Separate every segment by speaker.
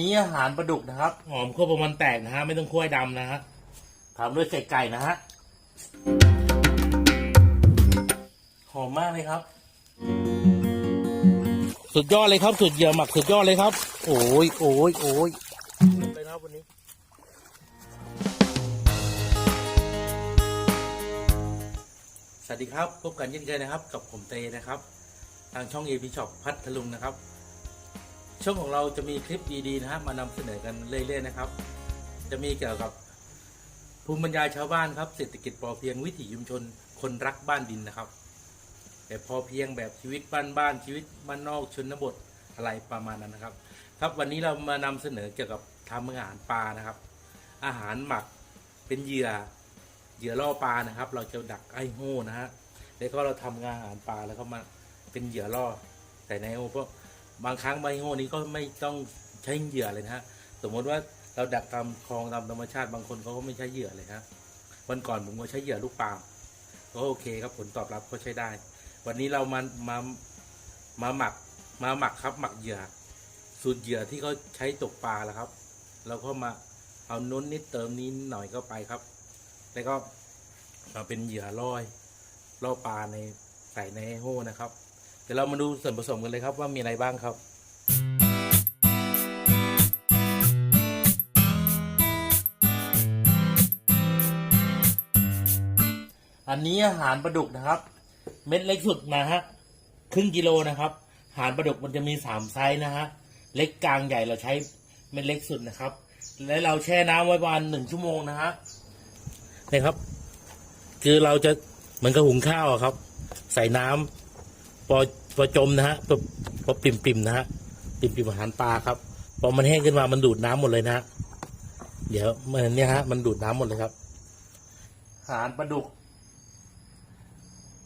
Speaker 1: นี้อาหารปลาดุกนะครับ หอมคั่วประมันแตกนะฮะ ไม่ต้องคั่วให้ดำนะฮะทำด้วยไก่ไก่นะฮะ หอมมากเลยครับ สุดยอดเลยครับ สุดเหยื่อหมักสุดยอดเลยครับ โอ้ยโอ้ยโอ้ยเลยครับวันนี้สวัสดีครับ พบกันเช่นเคยนะครับ กับผมเตนะครับ ทางช่อง AP Shop พัทลุงนะครับ ช่องของเราจะมีคลิปดีๆนะฮะมานำเสนอกันเรื่อยๆนะครับ จะมีเกี่ยวกับภูมิปัญญาชาวบ้านครับเศรษฐกิจพอเพียงวิถีชุมชนคนรักบ้านดินนะครับแต่พอเพียงแบบชีวิตบ้านๆชีวิตบ้านนอกชนบทอะไรประมาณนั้นนะครับ ครับวันนี้เรามานำเสนอเกี่ยวกับทำอาหารปลานะครับ อาหารหมักเป็นเหยื่อเหยื่อล่อปลานะครับ เราจะดักไอ้โห่นะฮะแล้วก็เราทำอาหารปลาแล้วก็มาเป็นเหยื่อล่อใส่ในไอ้โห่เพราะ บางครั้งไอ้โห่นี้ก็ไม่ต้องใช้เหยื่อเลยนะฮะสมมติว่าเราดักตามคลองตามธรรมชาติบางคนเขาก็ไม่ใช้เหยื่อเลยฮะวันก่อนผมก็ใช้เหยื่อลูกปลาล์มก็โอเคครับผลตอบรับก็ใช้ได้ วันนี้เรามามามาหมักมาหมักครับ หมักเหยื่อสูตรเหยื่อที่เขาใช้ตกปลาแล้วครับ เราก็มาเอาน้นนิดเติมนี้หน่อยก็ไปครับ แล้วก็มาเป็นเหยื่อล่อยล่อปลาในใส่ในโห่นะครับ ดี๋ยวเรามาดูส่วนผสมกันเลยครับว่ามีอะไรบ้างครับ อันนี้อาหารปลาดุกนะครับ เม็ดเล็กสุดนะฮะครึ่งกิโลนะครับอาหารปลาดุกมันจะมีสามไซส์นะฮะเล็กกลางใหญ่เราใช้เม็ดเล็กสุดนะครับ แล้วเราแช่น้ำไว้ประมาณหนึ่งชั่วโมงนะฮะนี่ครับ คือเราจะเหมือนกับหุงข้าวอะครับ ใส่น้ำพอ พอจมนะฮะพอพอปิ่มปิ่มๆนะฮะปิ่มปิมอาหารปลาครับพอมันแห้งขึ้นมามันดูดน้ำหมดเลยนะฮะเดี๋ยวมันเนี่ยฮะมันดูดน้ำหมดเลยครับอาหารปลาดุก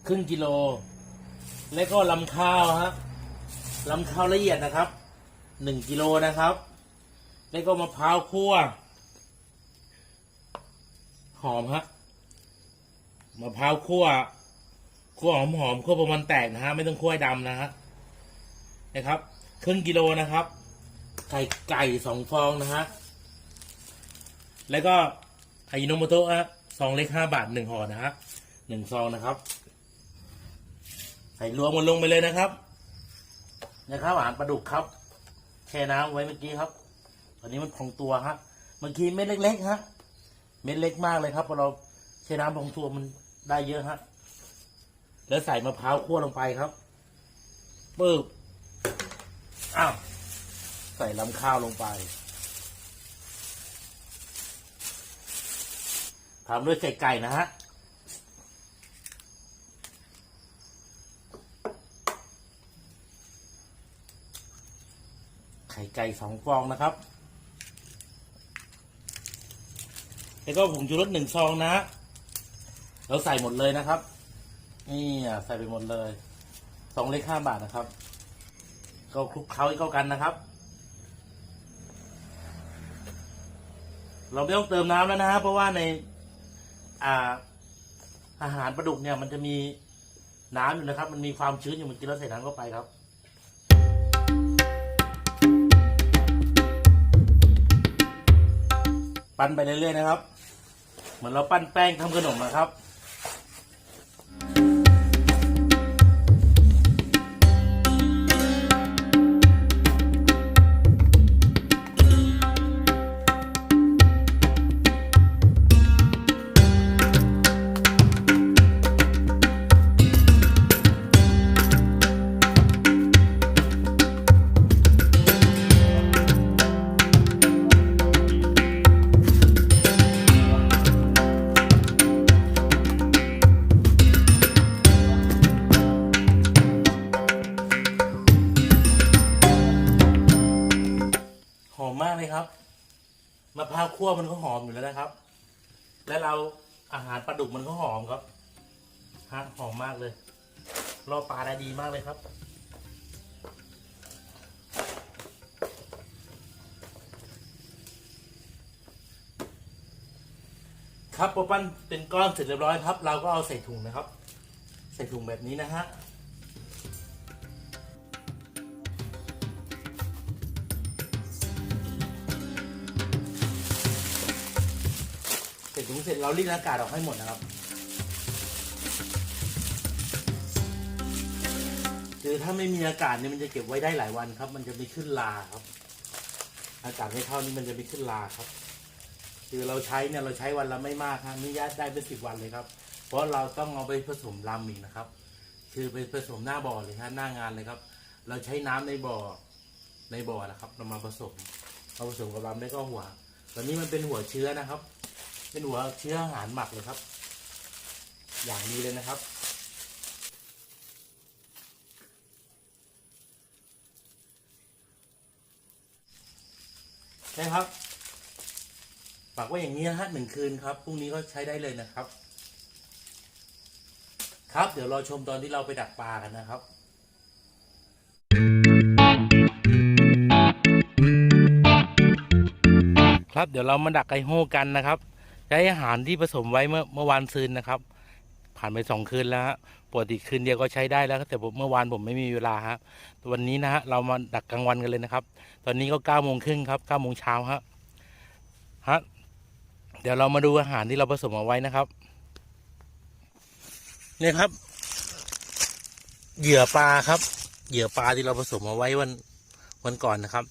Speaker 1: ครึ่งกิโล แล้วก็ลำข้าวฮะลำข้าวละเอียดนะครับหนึ่งกิโลนะครับ แล้วก็มะพร้าวคั่ว หอมฮะมะพร้าวคั่ว คั่วหอมหอมๆคั่วประมาณแตกนะฮะไม่ต้องคั่วให้ดำนะฮะนะครับ ครึ่งกิโลนะครับไข่ไก่สองฟองนะฮะแล้วก็ไฮโนโมโตะฮะซองเล็กห้าบาทหนึ่งห่อนะฮะหนึ่งซองนะครับใส่รวมมันลงไปเลยนะครับ นะครับอาหารปลาดุกครับแช่น้ำไว้เมื่อกี้ครับ ตอนนี้มันพองตัวฮะเมื่อกี้เม็ดเล็กๆฮะเม็ดเล็กมากเลยครับพอเราแช่น้ำพองตัวมันได้เยอะฮะ แล้วใส่มะพร้าวคั่วลงไปครับปึ๊บอ้าว ใส่ลำข้าวลงไปทำด้วยไก่ไก่นะฮะ ไข่ไก่สองฟองนะครับ แล้วก็ผงชูรสหนึ่งซองนะฮะเราใส่หมดเลยนะครับ นี่อะใส่ไปหมดเลยสองเล็กห้าบาทนะครับ ก็คลุกเคล้าให้เข้ากันนะครับ เราไม่ต้องเติมน้ำแล้วนะฮะเพราะว่าใน อ่า อาหารปลาดุกเนี่ย มันจะมีน้ำอยู่นะครับ มันมีความชื้นอยู่มันกินแล้วใส่น้ำเข้าไปครับปั้นไปเรื่อยๆนะครับ เหมือนเราปั้นแป้งทำขนมนะครับ คั่วมันก็หอมอยู่แล้วนะครับ และเราอาหารปลาดุกมันก็หอมครับฮะหอมมากเลย รอปลาได้ดีมากเลยครับ ครับพอปั้นเป็นก้อนเสร็จเรียบร้อยครับ เราก็เอาใส่ถุงนะครับ ใส่ถุงแบบนี้นะฮะ เรารีดอากาศออกให้หมดนะครับ คือถ้าไม่มีอากาศเนี่ยมันจะเก็บไว้ได้หลายวันครับ มันจะไม่ขึ้นลาครับ อากาศไม่เข้านี่มันจะไม่ขึ้นลาครับ คือเราใช้เนี่ยเราใช้วันละไม่มากครับนุญาตได้เป็นสิบวันเลยครับ เพราะเราต้องเอาไปผสมลำอีกนะครับ คือไปผสมหน้าบ่อเลยครับหน้างานเลยครับ เราใช้น้ำในบ่อในบ่อนะครับ เรามาผสมเอาผสมกับลำแล้วก็หัวตอนนี้มันเป็นหัวเชื้อนะครับ เป็นหัวเชื้ออาหารหมักเลยครับ อย่างนี้เลยนะครับนะครับฝากไว้อย่างนี้นะฮะหนึ่งคืนครับพรุ่งนี้ก็ใช้ได้เลยนะครับ ครับเดี๋ยวรอชมตอนที่เราไปดักปลากันนะครับครับเดี๋ยวเรามาดักไก่โห่กันนะครับ ใช้อาหารที่ผสมไว้เมื่อเมื่อวานซืนนะครับ ผ่านไปสองคืนแล้วฮะปกติคืนเดียวก็ใช้ได้แล้วแต่ผมเมื่อวานผมไม่มีเวลาฮะวันนี้นะฮะเรามาดักกลางวันกันเลยนะครับ ตอนนี้ก็เก้าโมงครึ่งครับเก้าโมงเช้าฮะฮะเดี๋ยวเรามาดูอาหารที่เราผสมเอาไว้นะครับเนี่ยครับ เหยื่อปลาครับ เหยื่อปลาที่เราผสมเอาไว้วันวันก่อนนะครับ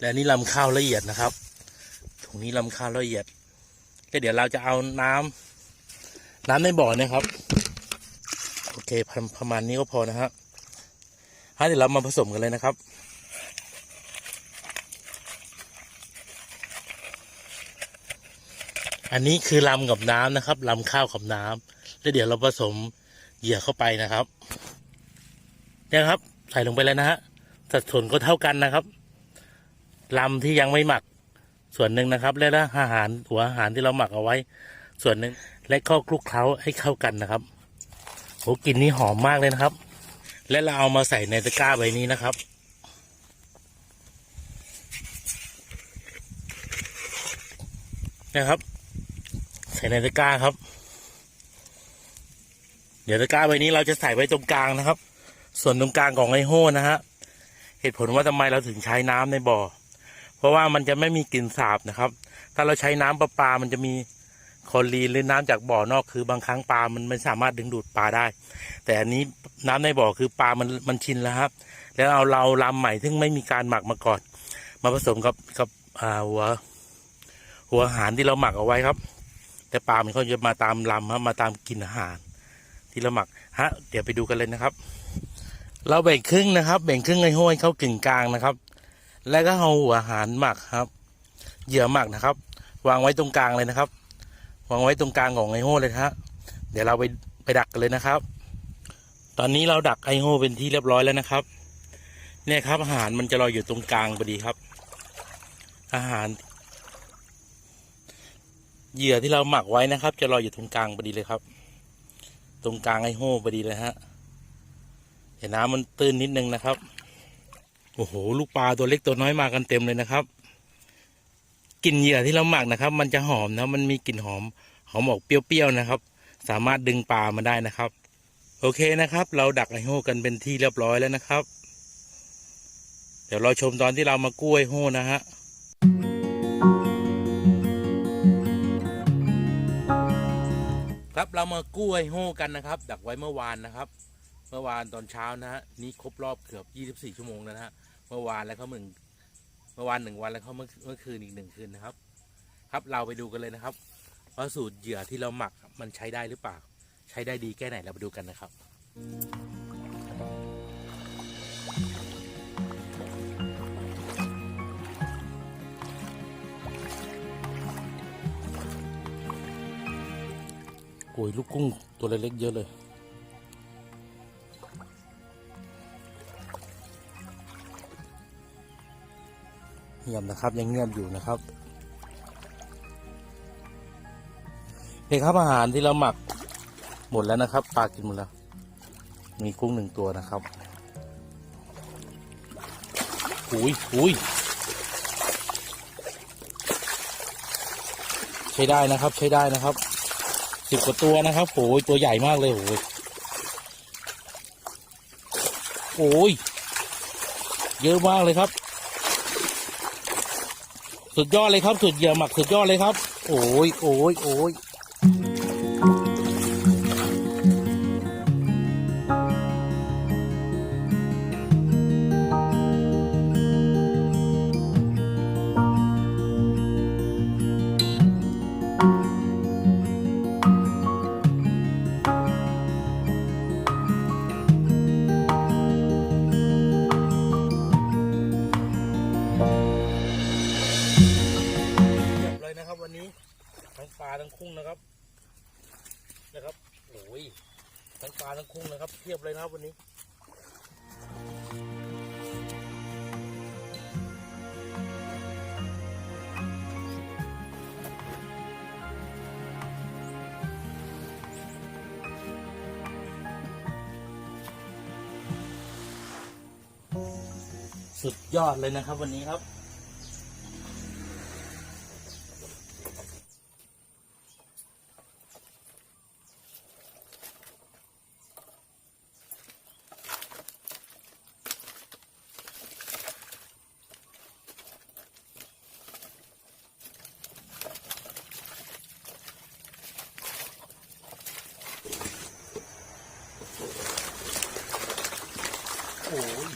Speaker 1: และนี่ลำข้าวละเอียดนะครับถุงนี้ลำข้าวละเอียด ก็เดี๋ยวเราจะเอาน้ำน้ำในบ่อเนะครับ โอเคประประมาณนี้ก็พอนะฮะฮะเดี๋ยวเรามาผสมกันเลยนะครับอันนี้คือลำกับน้ำนะครับลำข้าวกับน้ำแล้วเดี๋ยวเราผสมเหยื่อเข้าไปนะครับเนี่ยครับ ใส่ลงไปแล้วนะฮะสัดส่วนก็เท่ากันนะครับลำที่ยังไม่หมัก ส่วนหนึ่งนะครับ และอาหารหัวอาหารที่เราหมักเอาไว้ ส่วนหนึ่งและก็คลุกเคล้าให้เข้ากันนะครับโหกลิ่นนี้หอมมากเลยนะครับ และเราเอามาใส่ในตะกร้าใบนี้นะครับนะครับ ใส่ในตะกร้าครับ เดี๋ยวตะกร้าใบนี้เราจะใส่ไว้ตรงกลางนะครับ ส่วนตรงกลางของไอโห่นะฮะเหตุผลว่าทำไมเราถึงใช้น้ำในบ่อ เพราะว่ามันจะไม่มีกลิ่นสาบนะครับ ถ้าเราใช้น้ำประปา มันจะมีคลอรีนหรือน้ำจากบ่อนอกคือบางครั้งปลา มันไม่สามารถดึงดูดปลาได้ แต่อันนี้น้ำในบ่อคือปลา มันมันชินแล้วครับ แล้วเอาเราลำใหม่ซึ่งไม่มีการหมักมาก่อน มาผสมกับกับหัว หัวอาหารที่เราหมักเอาไว้ครับ แต่ปลา มันเขาจะมาตามลำครับมาตามกินอาหาร ที่เราหมักฮะ เดี๋ยวไปดูกันเลยนะครับ เราแบ่งครึ่งนะครับ แบ่งครึ่งไอ้ห้วยเข้ากึ่งกลางนะครับ แล้วก็เอาหัวอาหารหมักครับ เหยื่อหมักนะครับ วางไว้ตรงกลางเลยนะครับ วางไว้ตรงกลางของไอโห่เลยฮะเดี๋ยวเราไปไปดักกันเลยนะครับ ตอนนี้เราดักไอโห่เป็นที่เรียบร้อยแล้วนะครับ เนี่ยครับอาหารมันจะลอยอยู่ตรงกลางพอดีครับ อาหาร เหยื่อที่เราหมักไว้นะครับ จะลอยอยู่ตรงกลางพอดีเลยครับ ตรงกลางไอโห่พอดีเลยฮะเห็นน้ำมันตื้นนิดนึงนะครับ โอ้โห ลูกปลาตัวเล็กตัวน้อยมากันเต็มเลยนะครับกลิ่นเหยื่อที่เราหมักนะครับ มันจะหอมนะมันมีกลิ่นหอมหอมออกเปรี้ยวๆนะครับ สามารถดึงปลามาได้นะครับ โอเคนะครับ เราดักไอโห่กันเป็นที่เรียบร้อยแล้วนะครับ เดี๋ยวเราชมตอนที่เรามากู้ไอโห่นะฮะครับเรามากู้ไอโห่กันนะครับ ดักไว้เมื่อวานนะครับ เมื่อวานตอนเช้านะฮะนี่ครบรอบเกือบ 24 ชั่วโมงแล้วนะฮะเมื่อวานแล้วเขาหนึ่งเมื่อวานหนึ่งวันแล้วเขาเมื่อเมื่อคืนอีกหนึ่งคืนนะครับ ครับเราไปดูกันเลยนะครับว่าสูตรเหยื่อที่เราหมักมันใช้ได้หรือเปล่า ใช้ได้ดีแค่ไหนเราไปดูกันนะครับ โอ้ยลูกกุ้งตัวเล็กๆเยอะเลย เงียบนะครับ ยังเงียบอยู่นะครับนี่ครับอาหารที่เราหมักหมดแล้วนะครับปลากินหมดแล้ว มีกุ้งหนึ่งตัวนะครับหุยหุยใช้ได้นะครับ ใช้ได้นะครับสิบกว่าตัวนะครับโอ้ยตัวใหญ่มากเลยโอ้ยโอ้ยเยอะมากเลยครับ สุดยอดเลยครับสุดเยี่ยมหมักสุดยอดเลยครับ โอ้ยโอ้ยโอ้ย นะครับเทียบเลยนะครับวันนี้สุดยอดเลยนะครับวันนี้ครับ โอ้ย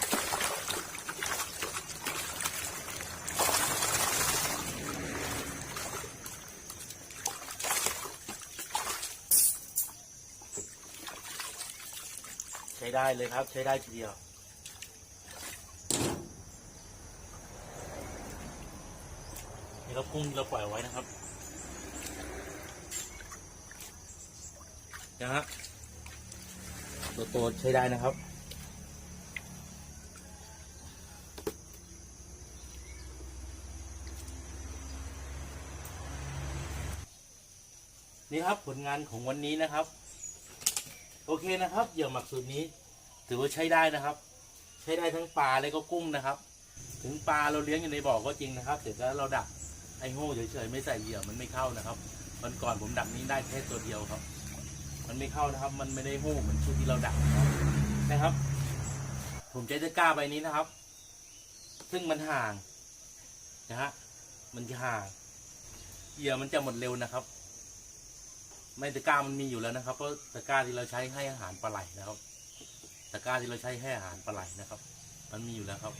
Speaker 1: ใช้ได้เลยครับ ใช้ได้ทีเดียวนี่เรากุ้งเราปล่อยไว้นะครับนะฮะตัวโตใช้ได้นะครับนี่ครับผลงานของวันนี้นะครับ อเคนะครับเหยื่อหมักสูตรนี้ ถือว่าใช้ได้นะครับ ใช้ได้ทั้งปลาและก็กุ้งนะครับ ถึงปลาเราเลี้ยงอยู่ในบ่อก็จริงนะครับแต่ถ้าเราดักไอ้โง่เฉยๆไม่ใส่เหยื่อมันไม่เข้านะครับวันก่อนผมดักนี้ได้แค่ตัวเดียวครับ มันไม่เข้านะครับ มันไม่ได้โง่เหมือนชุดที่เราดักนะครับนะครับผมใช้ตะกร้าใบนี้นะครับ ซึ่งมันห่างนะฮะมันจะห่างเหยื่อมันจะหมดเร็วนะครับ ไม่ตะกร้ามันมีอยู่แล้วนะครับเพราะตะกร้าที่เราใช้ให้อาหารปลาไหลนะครับ ตะกร้าที่เราใช้ให้อาหารปลาไหลนะครับ มันมีอยู่แล้วครับ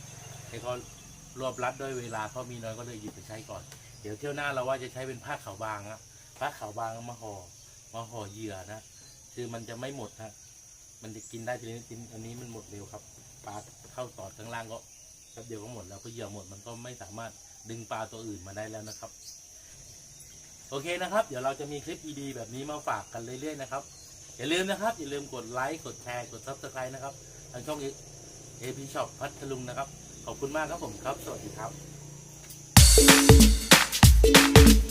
Speaker 1: ให้เขารวบรัดด้วยเวลาเขามีน้อยก็เลยหยิบไปใช้ก่อน เดี๋ยวเที่ยวหน้าเราว่าจะใช้เป็นผ้าขาวบางอะผ้าขาวบางมาห่อมาห่อเหยื่อนะคือมันจะไม่หมดนะมันจะกินได้ทีนี้กินอันนี้มันหมดเร็วครับปลาเข้าตอดข้างล่างก็แป๊บเดียวก็หมดแล้วเพราะเหยื่อหมดมันก็ไม่สามารถดึงปลาตัวอื่นมาได้แล้วนะครับ โอเคนะครับ เดี๋ยวเราจะมีคลิปดีๆแบบนี้มาฝากกันเรื่อยๆนะครับ อย่าลืมนะครับ อย่าลืมกดไลค์ กดแชร์ กดซับสไครต์นะครับทางช่องเอพีช็อปพัทลุงนะครับ ขอบคุณมากครับผมครับ สวัสดีครับ